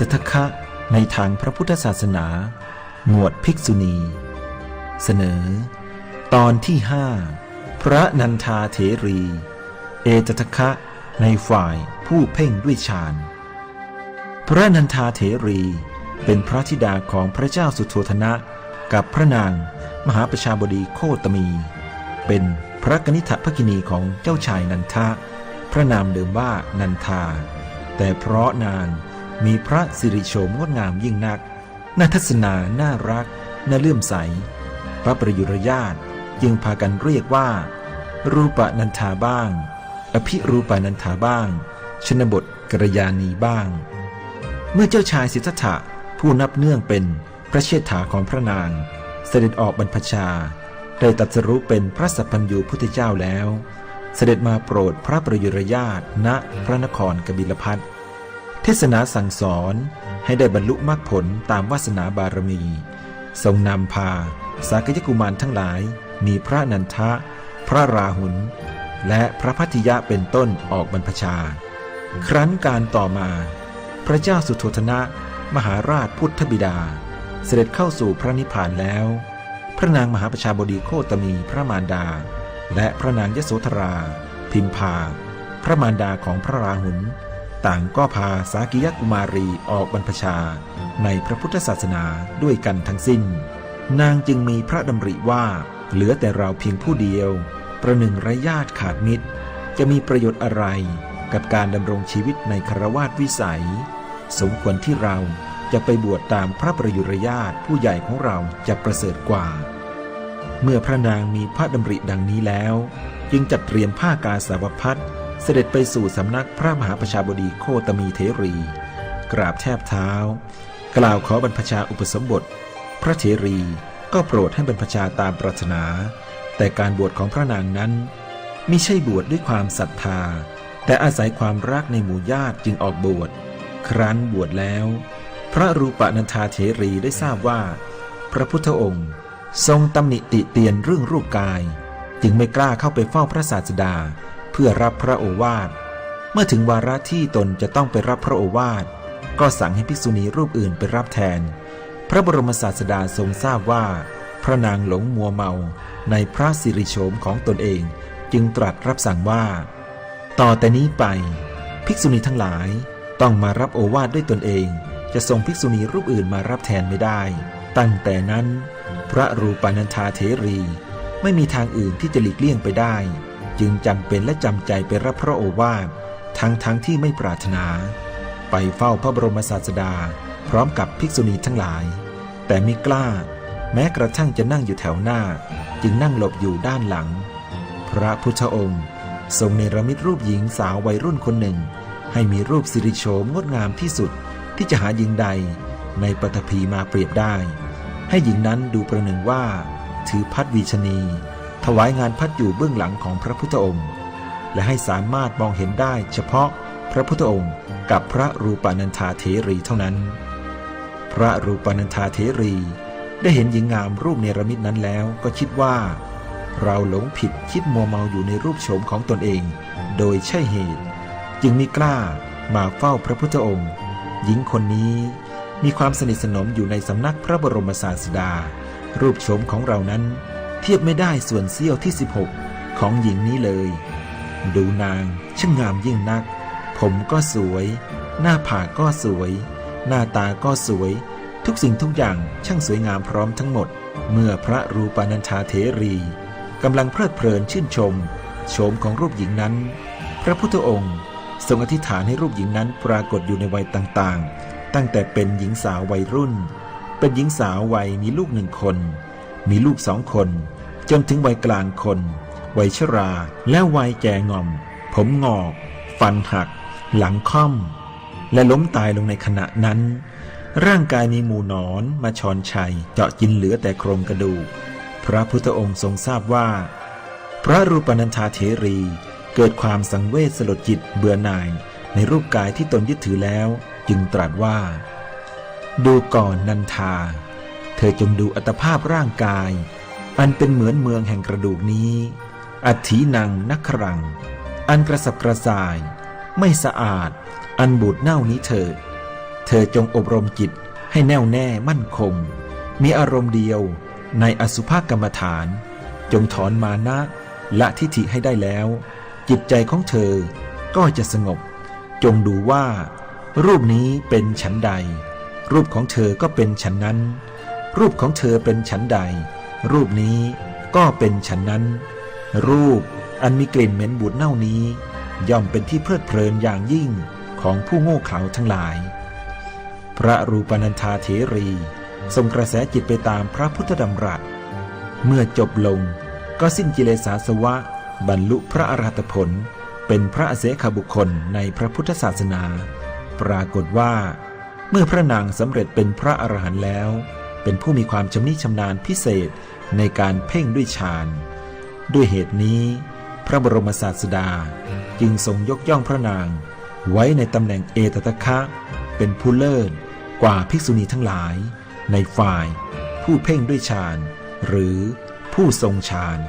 ตทะคะในทางพระพุทธศาสนา หมวดภิกษุณี เสนอ ตอนที่ห้าพระนันทาเถรี เอตทะคะในฝ่ายผู้เพ่งด้วยฌานพระนันทาเถรีเป็นพระธิดาของพระเจ้าสุโธธนะ กับพระนางมหาประชาบดีโคตมี เป็นพระกนิษฐภกินีของเจ้าชายนันทะ พระนามเดิมว่านันทา แต่เพราะนาง มีพระสิริโฉมงดงามยิ่งนักน่าทัศนาน่ารัก น่าเลื่อมใส พระประยุรญาตจึงพากันเรียกว่า รูปนันทาบ้าง อภิรูปนันทาบ้าง ชนบทกระยานีบ้าง เมื่อเจ้าชายสิทธัตถะผู้นับเนื่องเป็นพระเชษฐาของพระนาง เสด็จออกบรรพชา ได้ตรัสรู้เป็นพระสัพพัญญูพุทธเจ้าแล้ว เสด็จมาโปรดพระประยุรญาตณพระนครกบิลพัท เทศนาสั่งสอนให้ได้บรรลุมรรคผลตามวาสนาบารมี ทรงนำพา สากยกุมารทั้งหลาย มีพระนันทะ พระราหุลและพระพัทยะเป็นต้นออกบรรพชา ครั้นการต่อมา พระเจ้าสุโธทนะ มหาราชพุทธบิดา เสด็จเข้าสู่พระนิพพานแล้ว พระนางมหาประชาบดีโคตมีพระมารดา และพระนางยโสธรา พิมพา พระมารดาของพระราหุล ต่างก็พาสากิยกุมารีออกบรรพชาในพระพุทธศาสนาด้วยกันทั้งสิ้น นางจึงมีพระดำริว่า เหลือแต่เราเพียงผู้เดียว ประหนึ่งไร้ญาติขาดมิตร จะมีประโยชน์อะไรกับการดำรงชีวิตในคารวาสวิสัย สมควรที่เราจะไปบวชตามพระประยุรญาติผู้ใหญ่ของเราจะประเสริฐกว่า เมื่อพระนางมีพระดำริดังนี้แล้ว จึงจัดเตรียมผ้ากาสาวพัด เสด็จไปสู่สำนักพระมหาประชาบดีโคตมีเทรี กราบแทบเท้า กล่าวขอบรรพชาอุปสมบท พระเทรีก็โปรดให้บรรพชาตามปรารถนา แต่การบวชของพระนางนั้นไม่ใช่บวชดด้วยความศรัทธา แต่อาศัยความรักในหมู่ญาติจึงออกบวชครั้นบวชแล้ว พระรูปนันทาเถรีได้ทราบว่า พระพุทธองค์ ทรงตำหนิติเตียนเรื่องรูปกาย จึงไม่กล้าเข้าไปเฝ้าพระศาสดา เพื่อรับพระโอวาท เมื่อถึงวาระที่ตนจะต้องไปรับพระโอวาท ก็สั่งให้ภิกษุณีรูปอื่นไปรับแทน พระบรมศาสดาทรงทราบว่า พระนางหลงมัวเมาในพระสิริโฉมของตนเองจึงตรัสรับสั่งว่า ต่อแต่นี้ไป ภิกษุณีทั้งหลายต้องมารับโอวาทด้วยตนเอง จะส่งภิกษุณีรูปอื่นมารับแทนไม่ได้ ตั้งแต่นั้น พระรูปานันทาเถรี ไม่มีทางอื่นที่จะหลีกเลี่ยงไปได้ จึงจำเป็นและจำใจไปรับพระโอวาททั้งทั้งที่ไม่ปรารถนา ไปเฝ้าพระบรมศาสดา พร้อมกับภิกษุณีทั้งหลาย แต่ไม่กล้า แม้กระทั่งจะนั่งอยู่แถวหน้า จึงนั่งหลบอยู่ด้านหลัง พระพุทธองค์ทรงเนรมิตรูปหญิงสาววัยรุ่นคนหนึ่ง ให้มีรูปสิริโฉมงดงามที่สุดที่จะหาหญิงใดในปฐพีมาเปรียบได้ ให้หญิงนั้นดูประหนึ่งว่า ถือพัดวีชนี ถวายงานพัดอยู่เบื้องหลังของพระพุทธองค์ และให้สามารถมองเห็นได้เฉพาะพระพุทธองค์กับพระรูปานันทาเถรีเท่านั้น พระรูปานันทาเถรีได้เห็นหญิงงามรูปเนรมิตนั้นแล้วก็คิดว่า เราหลงผิดคิดมัวเมาอยู่ในรูปโฉมของตนเอง โดยใช่เหตุ จึงมิกล้ามาเฝ้าพระพุทธองค์ หญิงคนนี้มีความสนิทสนมอยู่ในสำนักพระบรมศาสดา รูปโฉมของเรานั้น เทียบไม่ได้ส่วนเสี้ยวที่ 16 ของหญิงนี้เลย ดูนางช่างงามยิ่งนัก ผมก็สวย หน้าผากก็สวย หน้าตาก็สวย ทุกสิ่งทุกอย่างช่างสวยงามพร้อมทั้งหมด เมื่อพระรูปานัญชาเถรีกำลังเพลิดเพลินชื่นชม โฉมของรูปหญิงนั้น พระพุทธองค์ทรงอธิษฐานให้รูปหญิงนั้นปรากฏอยู่ในวัยต่างๆ ตั้งแต่เป็นหญิงสาววัยรุ่น เป็นหญิงสาววัยมีลูกหนึ่งคน มีลูกสองคน จนถึงวัยกลางคน วัยชรา และวัยแก่งอม ผมงอก ฟันหัก หลังค่อม และล้มตายลงในขณะนั้น ร่างกายมีหมูนอนมาชอนชัยเจาะกินเหลือแต่โครงกระดูก พระพุทธองค์ทรงทราบว่า พระรูปนันทาเถรีเกิดความสังเวชสลดจิตเบื่อหน่ายในรูปกายที่ตนยึดถือแล้ว จึงตรัสว่า ดูก่อนนันทา เธอจงดูอัตภาพร่างกาย อันเป็นเหมือนเมืองแห่งกระดูกนี้อัฐินังนักขรัง อันกระสับกระส่าย ไม่สะอาด อันบูดเน่านี้เถิด เธอจงอบรมจิตให้แน่วแน่มั่นคง มีอารมณ์เดียวในอสุภกรรมฐาน จงถอนมานะละทิฏฐิให้ได้แล้ว จิตใจของเธอก็จะสงบ จงดูว่า รูปนี้เป็นฉันใด รูปของเธอก็เป็นฉันนั้น รูปของเธอเป็นฉันใด รูปนี้ก็เป็นฉันนั้น รูปอันมีกลิ่นเหม็นบูดเน่านี้ ย่อมเป็นที่เพลิดเพลินอย่างยิ่งของผู้โง่เขลาทั้งหลาย พระรูปนันธาเถรีทรงกระแสจิตไปตามพระพุทธดำรัส เมื่อจบลงก็สิ้นกิเลสาสวะ บรรลุพระอรหัตผล เป็นพระอเสขบุคคลในพระพุทธศาสนา ปรากฏว่า เมื่อพระนางสำเร็จเป็นพระอรหันต์แล้ว เป็นผู้มีความชำนิชำนาญพิเศษในการเพ่งด้วยฌานด้วยเหตุนี้ พระบรมศาสดาจึงทรงยกย่องพระนาง ไว้ในตำแหน่งเอตตะคะ เป็นผู้เลิศกว่าภิกษุณีทั้งหลาย ในฝ่าย ผู้เพ่งด้วยฌานหรือผู้ทรงฌาน